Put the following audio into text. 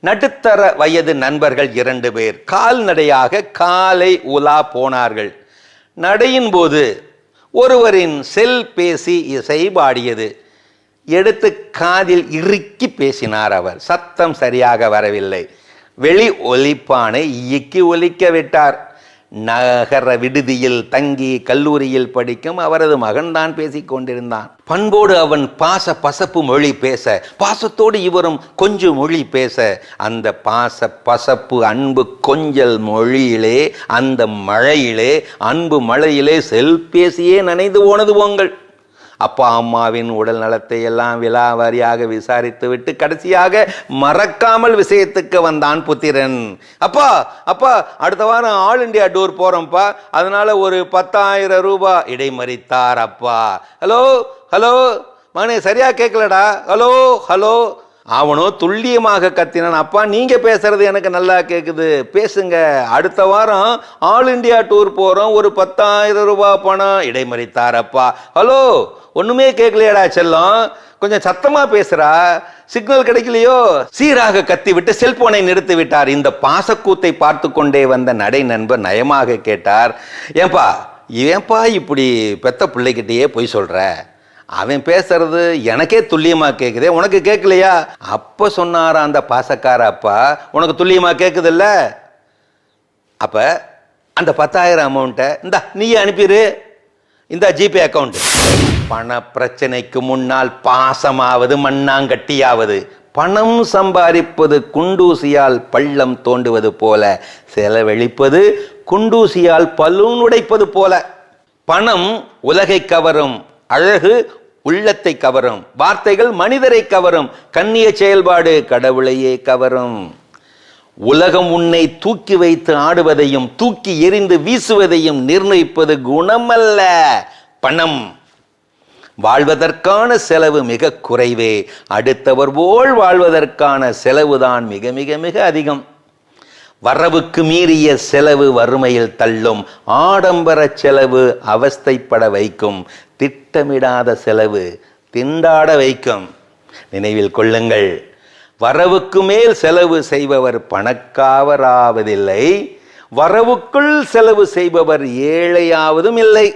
நடுத்தர வயது நண்பர்கள் இரண்டு பேர். கால்நடையாக காலை உலா போனார்கள். நடையின் போது ஒருவரின் செல் பேசி இசை பாடியது. எடுத்து காதில் இறுக்கி பேசினார் அவர். சத்தம் சரியாக வரவில்லை. வெளி ஒலிப்பானை இயக்கி ஒலிக்க விட்டார். நகர விடுதியில் தங்கி கல்லூரியில் படிக்கும் அவரது மகன்தான் பேசிக் கொண்டிருந்தான். பண்போடு அவன் பாச பசப்பு மொழி பேச பாசத்தோடு இவரும் கொஞ்சம் மொழி பேச அந்த பாச பசப்பு அன்பு கொஞ்சல் மொழியிலே அந்த மழையிலே அன்பு மழையிலே செல்பேசியே நனைந்து போனது உங்கள் அப்பா அம்மாவின் உடல் நலத்தை எல்லாம் விலாவாரியாக விசாரித்து விட்டு கடைசியாக மறக்காமல் விஷயத்துக்கு வந்தான் புத்திரன். அப்பா அப்பா அடுத்த வாரம் ஆல் இண்டியா டூர் போறோம்ப்பா. அதனால ஒரு பத்தாயிரம் ரூபாய் இடைமறித்தார் அப்பா. ஹலோ ஹலோ மகனே சரியா கேட்கலடா? ஹலோ ஹலோ அவனோ துல்லியமாக கத்தினான். அப்பா நீங்க பேசுறது எனக்கு நல்லா கேக்குது. பேசுங்க. அடுத்த வாரம் ஆல் இண்டியா டூர் போறோம். ஒரு பத்தாயிரம் ரூபாய் பணம். இடைமறித்தார் அப்பா ஹலோ ஒண்ணுமே கேட்கலையாடா செல்லம். கொஞ்சம் சத்தமா பேசுறா. சிக்னல் கிடைக்கலையோ? சீராக கத்தி விட்டு செல்போனை நிறுத்தி விட்டார் இந்த பாசக்கூத்தை பார்த்து கொண்டே வந்த நடை நண்பர் நயமாக கேட்டார். ஏன்பா ஏன்பா இப்படி பெத்த பிள்ளைகிட்டேயே பொய் சொல்ற? அவன் பேசுறது எனக்கே துல்லியமா கேக்குதே. உனக்கு கேட்கலையா அப்ப சொன்னாரா அந்த பாசக்கார அப்பா. உனக்கு துல்லியமா கேக்குதுல்ல? அப்ப அந்த பத்தாயிரம் அமௌண்ட்டை இந்தா நீயே அனுப்பிடு இந்த ஜிபே அக்கௌண்ட்டு பண பிரச்சனைக்கு முன்னால் பாசமாவது மண்ணாங்கட்டியாவது. பணம் சம்பாதிப்பது குண்டூசியால் பள்ளம் தோண்டுவது போல. செலவழிப்பது குண்டூசியால் பலூன் உடைப்பது போல. பணம் உலகை கவரும் அழகு உள்ளத்தை கவரும். வார்த்தைகள் மனிதரை கவரும். கண்ணிய செயல்பாடு கடவுளையே கவரும். உலகம் உன்னை தூக்கி வைத்து ஆடுவதையும் தூக்கி எறிந்து வீசுவதையும் நிர்ணயிப்பது குணமல்ல. பணம். வாழ்வதற்கான செலவு மிக குறைவே. அடுத்தவர் போல் வாழ்வதற்கான செலவுதான் மிக மிக மிக அதிகம். வரவுக்கு மீறிய செலவு வறுமையில் தள்ளும். ஆடம்பர செலவு அவஸ்தைப்பட வைக்கும். திட்டமிடாத செலவு திண்டாட வைக்கும். நினைவில் கொள்ளுங்கள் வரவுக்கு மேல் செலவு செய்பவர் பணக்காவராவதில்லை வரவுக்குள் செலவு செய்பவர் ஏழையாவதும் இல்லை.